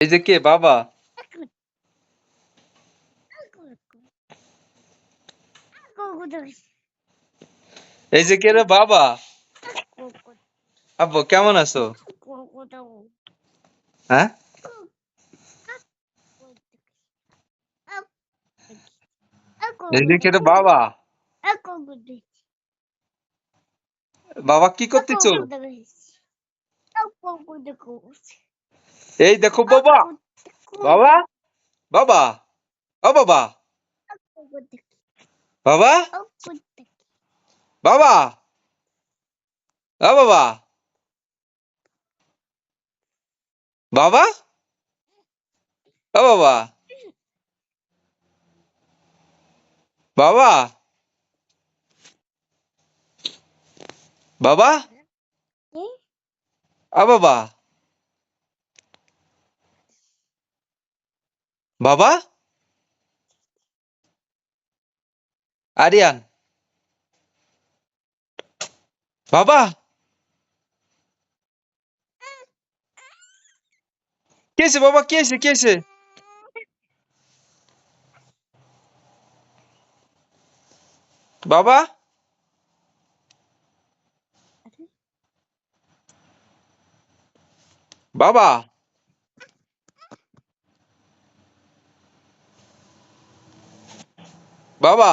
এই যে কে? বাবা। এই যে কে রে? বাবা। আব্বু, কেমন আছো? হ্যাঁ? বাবা। বাবা, কি করতেছো? এই দেখো বাবা বাবা বাবা ও বাবা বাবা বাবা ও বাবা বাবা ও বাবা বাবা বাবা ও বাবা বাবা আরিয়ান বাবা কে আছে বাবা কে আছে কে বাবা।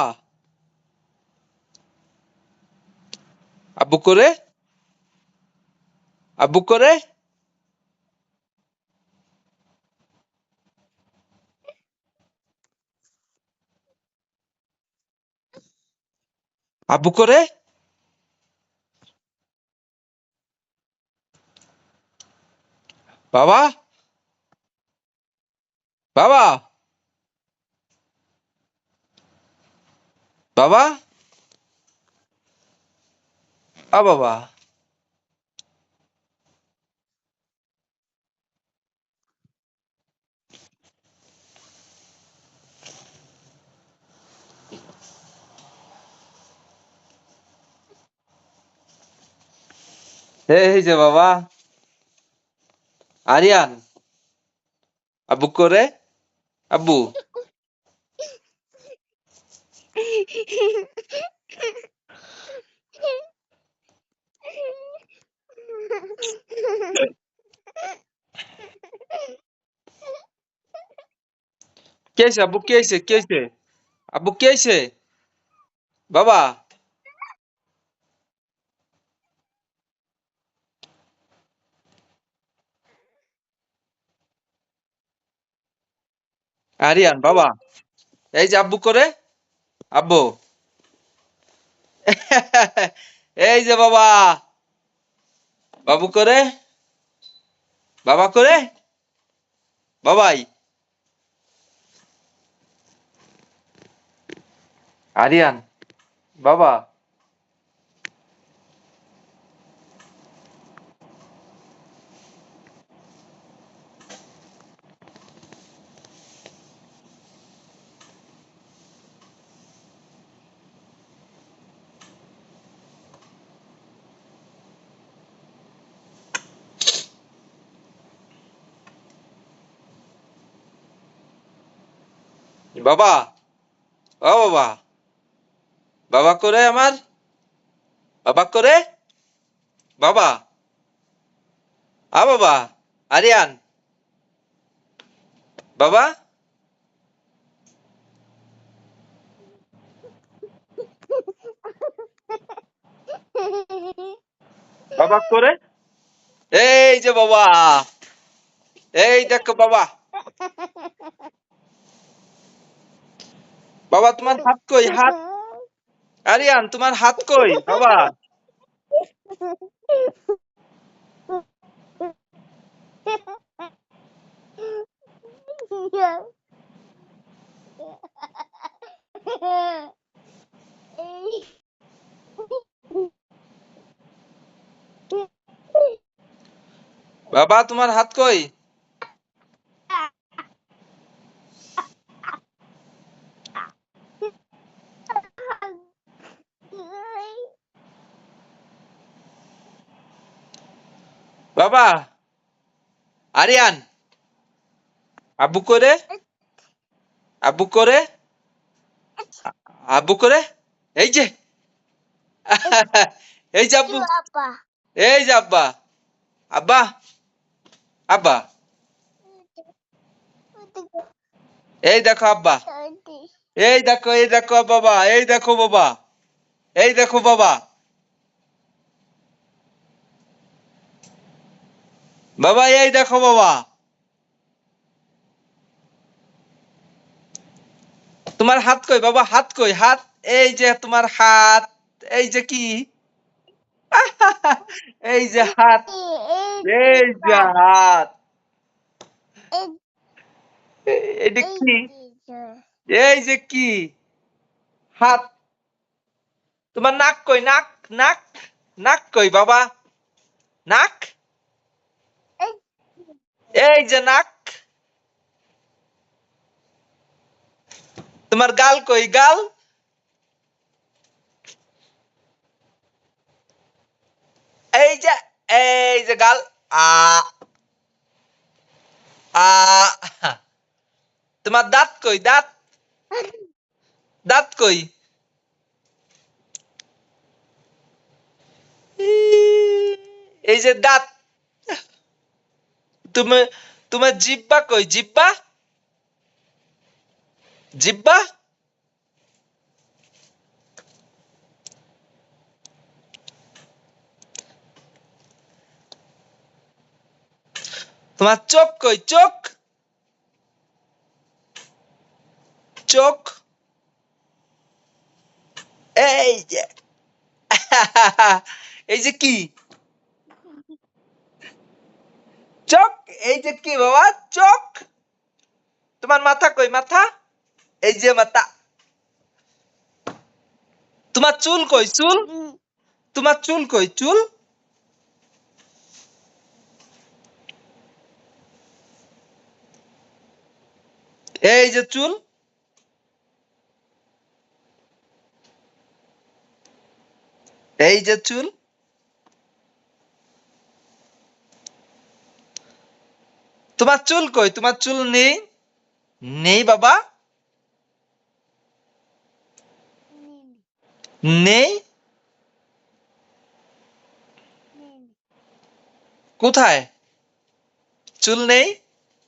বাবা বাবা আব্বু করে আব্বু করে? আব্বু করে? বাবা। বাবা। বাবা? আ বাবা। এই যে বাবা। আরিয়ান। আব্বু করে? আব্বু। কে আছে আব্বু কে আছে কে আছে বাবা আরিয়ান বাবা এই যে আব্বু করে আব্বু। এই যে বাবা। বাবু করে? বাবা করে? বাবাই। আরিয়ান বাবা। বাবা, ও বাবা বাবা করে আমার, বাবা করে, বাবা, আ বাবা, আরিয়ান, বাবা বাবা করে, এই যে বাবা, এই দেখো বাবা বাবা তোমার হাত কই? হাত আরিয়ান তোমার হাত কই? বাবা। বাবা তোমার হাত কই? বাবা, আরিয়ান, আব্বু করে? আব্বু করে? আ- আব্বু করে? এই যে। এই যে আব্বু? এই যে আব্বা। আব্বা আব্বা। এই দেখো আব্বা. এই দেখো এই দেখো বাবা, এই দেখো বাবা। এই দেখো বাবা। বাবা, এই দেখো বাবা। তোমার হাত কই? বাবা, হাত কই? হাত, এই যে তোমার হাত, এই যে কি? এই যে হাত, এই যে হাত। কি? এই যে কি? হাত। তোমার নাক কই? নাক নাক নাক কই বাবা? নাক? এই যে নাক। তোমার গাল কই? গাল? এই যে এই যে গাল। আ আ, তোমার দাঁত কই? দাঁত? দাঁত কই? এই যে দাঁত। তুমি তোমার জিব্বা কই? জিব্বা? জিব্বা? তোমার চোখ কই? চোখ? চোখ? এই যে। এই যে কি? চোখ? এই যে কি বাবা? চোখ। তোমার মাথা কই? মাথা? এই যে মাথা। তোমার চুল কই? চুল? তোমার চুল কই? চুল? এই যে চুল। এই যে চুল। তোমার চুল কই? তোমার চুল নেই? নেই বাবা? নেই? কোথায়? চুল নেই?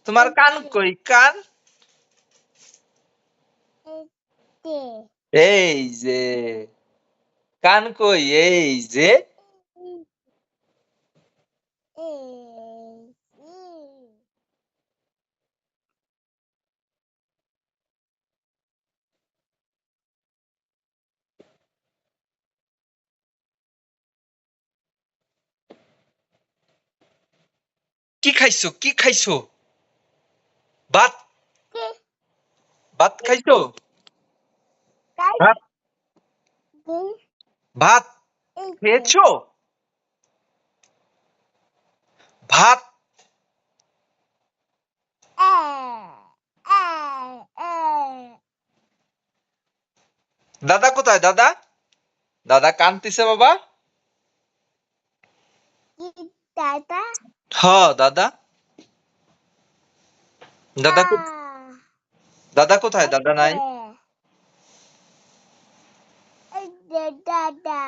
তোমার কান কই? কান? এই যে। কান কই? এই যে। কি খাইছো কি খাইছো ভাত ভাত খাইছো ভাত ভাত খেয়েছো ভাত দাদা কোথায় দাদা দাদা কানতিছে বাবা Dada. হ দাদা। দাদা দাদা কোথায়? দাদা নাই? Dada.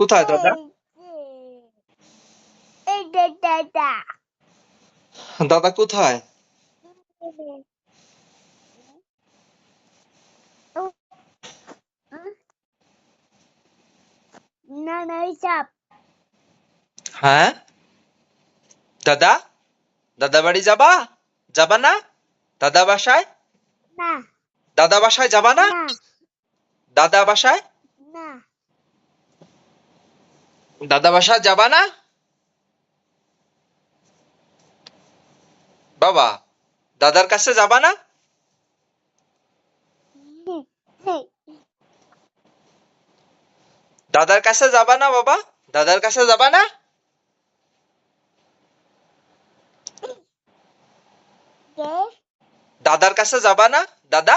কোথায় দাদা? দাদা। দাদা কোথায়? না না হ্যাঁ? দাদা? দাদা বাড়ি যাবা? যাবা না? দাদা বাসায়? না। দাদা বাসায় যাবা না? দাদা বাসায়? না। দাদা বাসায় যাবা না? বাবা দাদার কাছে যাবা না? দাদার কাছে যাবা না বাবা? দাদার কাছে যাবা না? দাদার কাছে যাবা না, দাদা?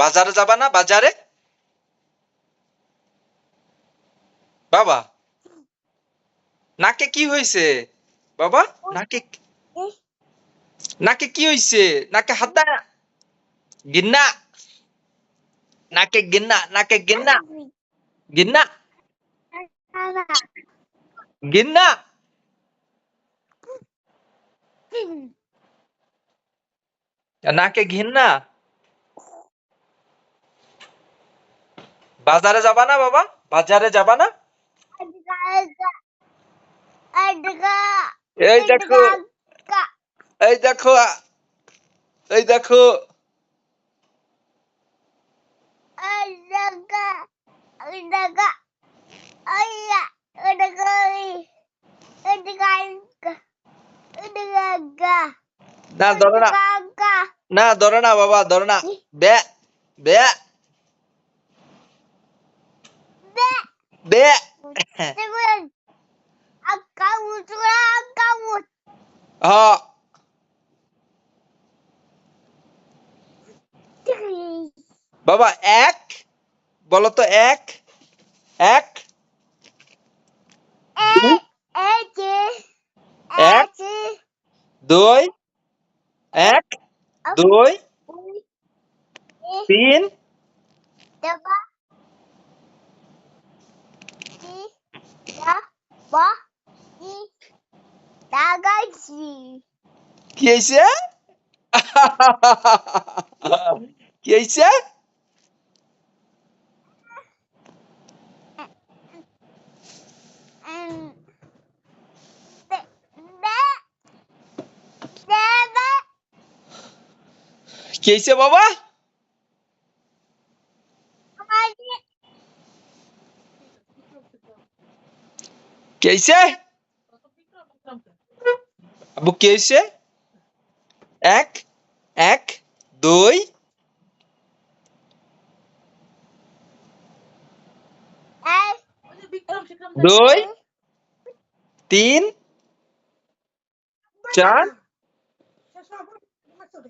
বাজারে যাবা না, বাজারে? বাবা, নাকে কি হয়েছে বাবা, নাকে নাকে কি হইছে? নাকে হাত দা গিন্না? নাকে গিন্না নাকে গিন্না? গিন্না. গিন্না? নাকে ঘিন্না বাজারে যাবা না বাবা বাজারে যাবা না. এই দেখো. এই দেখো এই দেখো Adga. না ধরো না না ধরো না বাবা ধরো না বে বে. বে Tunggu. Akawut. Akawut. হ বাবা এক বলো তো এক এক. এক দুই এক দুই Eh. তিন Tiga. Tiga. Ba. Ti. Tagasi. কি হয়েছে কি হয়েছে কি হয়েছে বাবা Mari. কি হয়েছে আবু কি হয়েছে এক এক দুই Eh. দুই তিন চার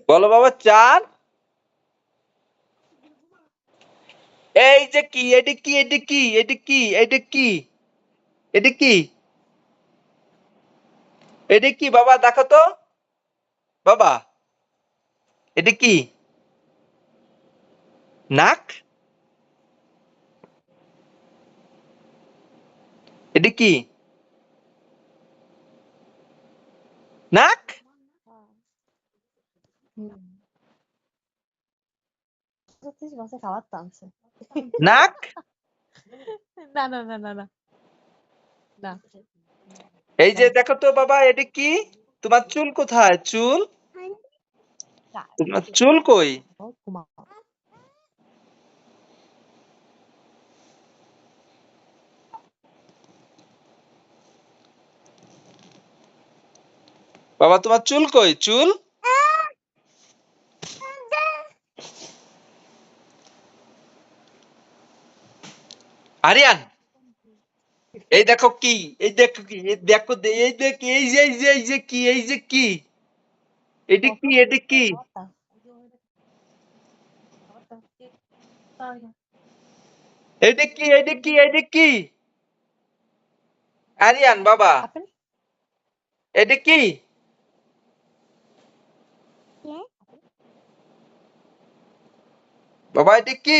বলো বাবা, চার। এই যে কি, এটি কি এটি কি এটি কি এটি কি এটি কি? এটি কি বাবা, দেখো তো। বাবা, এটি কি? নাক? এটি কি? নাক? নাক? না না না না না। না। এই যে দেখো তো বাবা এটি কি? তোমার চুল কোথায়? চুল? তোমার চুল কই? বাবা তোমার চুল কই? চুল? আরিয়ান এই দেখো কি এই দেখো কি এই দেখো এই দেখ এই যে এই যে এই যে কি এই যে কি এটি কি এটি কি? এটি কি এটি কি এটি কি? আরিয়ান বাবা এটি কি? বাবা এটি কি.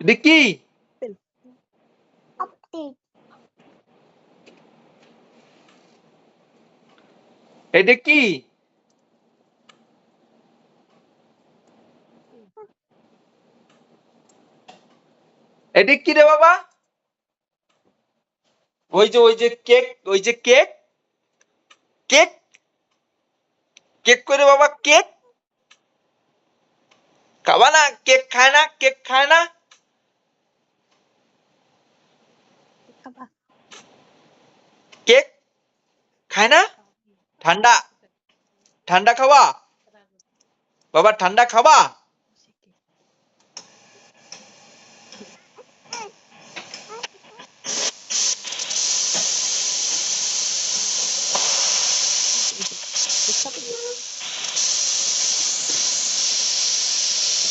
এটি কি. এটা কি? এটা কি রে বাবা? ওই যে ওই যে কেক, ওই যে কেক কেক কেক করে বাবা, কেক? খাবা না, কেক খায় না, কেক খায় না খাবা কেক? খায় না? ঠান্ডা। ঠান্ডা খাবা বাবা, ঠান্ডা খাবা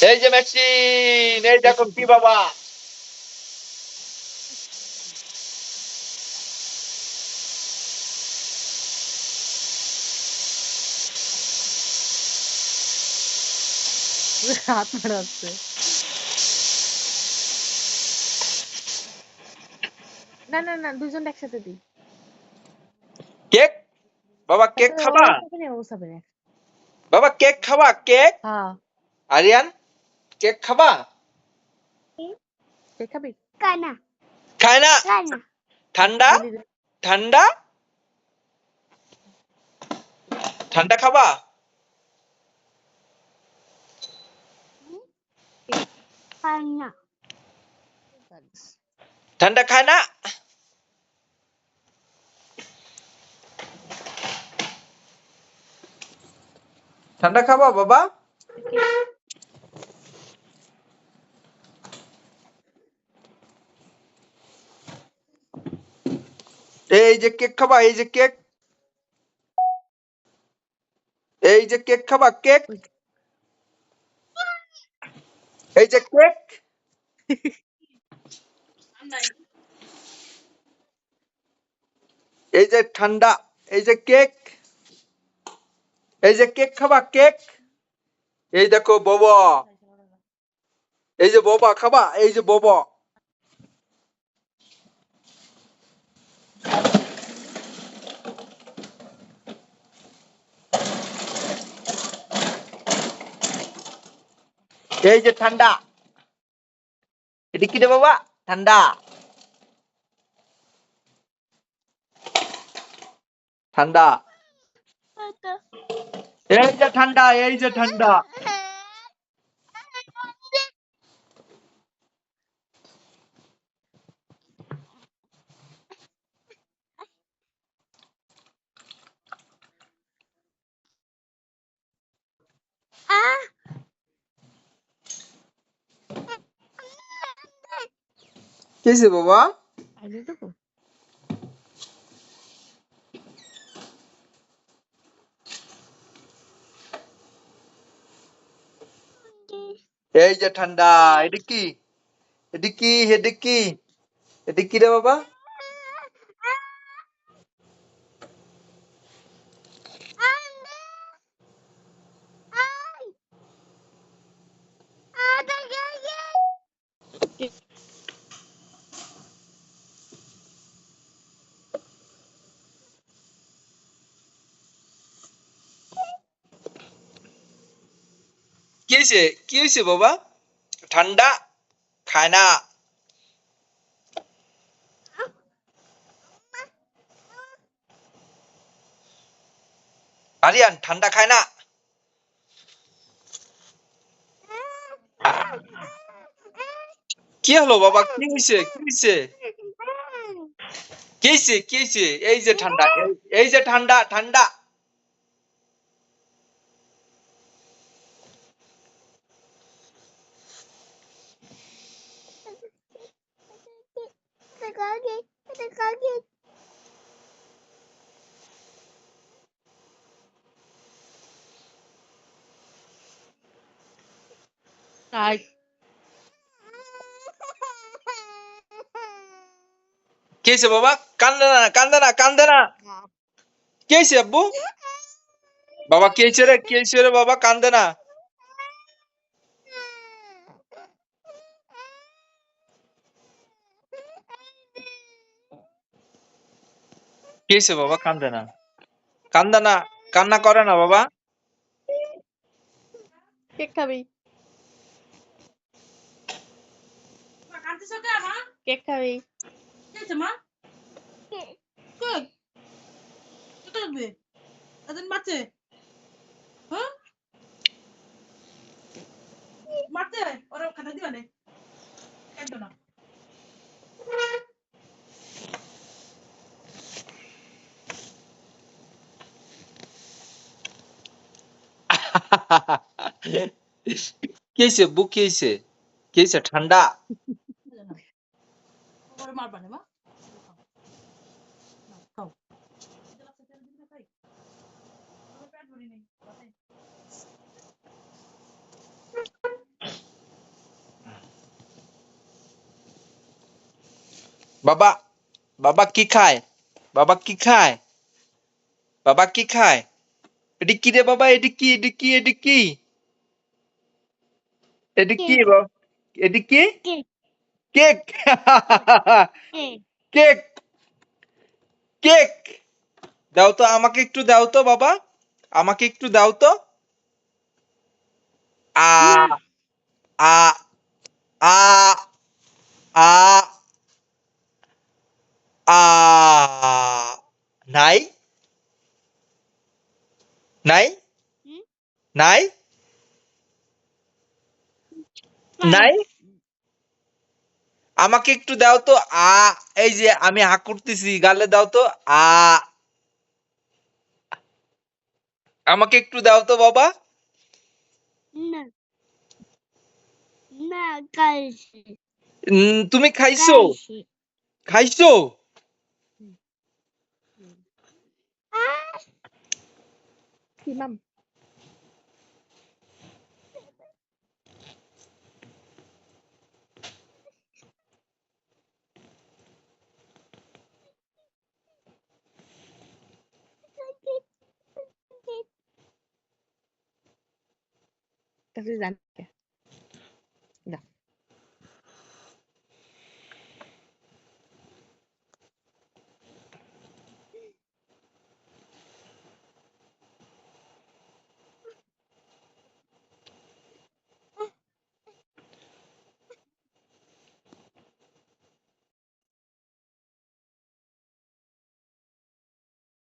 এই যে মেশিন, এই দেখো কি বাবা। হাত নাড়াচ্ছে না না না দুজন একসাথে দিই। কেক? বাবা কেক খাবা। বাবা কেক খাবা? কেক? হ্যাঁ। আরিয়ান কেক খাবা? কে? খাবি? কানা ঠান্ডা? ঠান্ডা? ঠান্ডা খাবা? কানা ঠান্ডা খায় না ঠান্ডা খাবা বাবা এই যে কেক খাবা এই যে কেক এই যে কেক খাবা কেক এই যে কেক এই যে ঠান্ডা এই যে কেক এই যে কেক খাবা কেক এই দেখো বাবা এই যে বাবা খাবা এই যে বাবা এই যে ঠান্ডা। এটি কি রে বাবা? ঠান্ডা। ঠান্ডা। এই যে ঠান্ডা এই যে ঠান্ডা। কিসে বাবা আইলে দেবো এই যে ঠান্ডা এটা কি এটা কি এটা কি এটা কি রে বাবা কি হয়েছে কি হয়েছে বাবা? ঠান্ডা? খায় না। আরিয়ান ঠান্ডা খায় না। কি হলো বাবা? কি হয়েছে কি হয়েছে কি হয়েছে কি হয়েছে এই যে ঠান্ডা এই যে ঠান্ডা ঠান্ডা। কি হয়েছে বাবা? কান্দে না কান্দে না কান্দে না। কি হয়েছে আব্বু? বাবা কি হয়েছে রে কি হয়েছে রে বাবা কান্দে না। কি হয়েছে বাবা কান্দে না। কান্দে না কান্না করে না বাবা। কেক খাবি? কেক খাবি। মারছে? হ্যাঁ? মারছে? ওরা খাতা দিবা নে। একদম না। কি হয়েছে? আব্বু কি হয়েছে? কি হয়েছে? ঠান্ডা? মারবা না বাবা বাবা কি খায়? বাবা কি খায়? বাবা কি খায়? এটি কি রে বাবা? এটি কি? এটি কি? এটি কি? এটি কি বাবা? এটি কি? কেক। কেক। কেক। দাও তো আমাকে একটু দাও তো বাবা। আমাকে একটু দাও তো। আ আ আ আ আ নাই? নাই? নাই? নাই। আমাকে একটু দাও তো। আ এই যে আমি হা করতেছি গালে দাও তো। আ আমাকে একটু দাও তো বাবা। না। না খাইছি। তুমি খাইছো? খাইছি। খাইছো? কি নাম Entonces, Dante.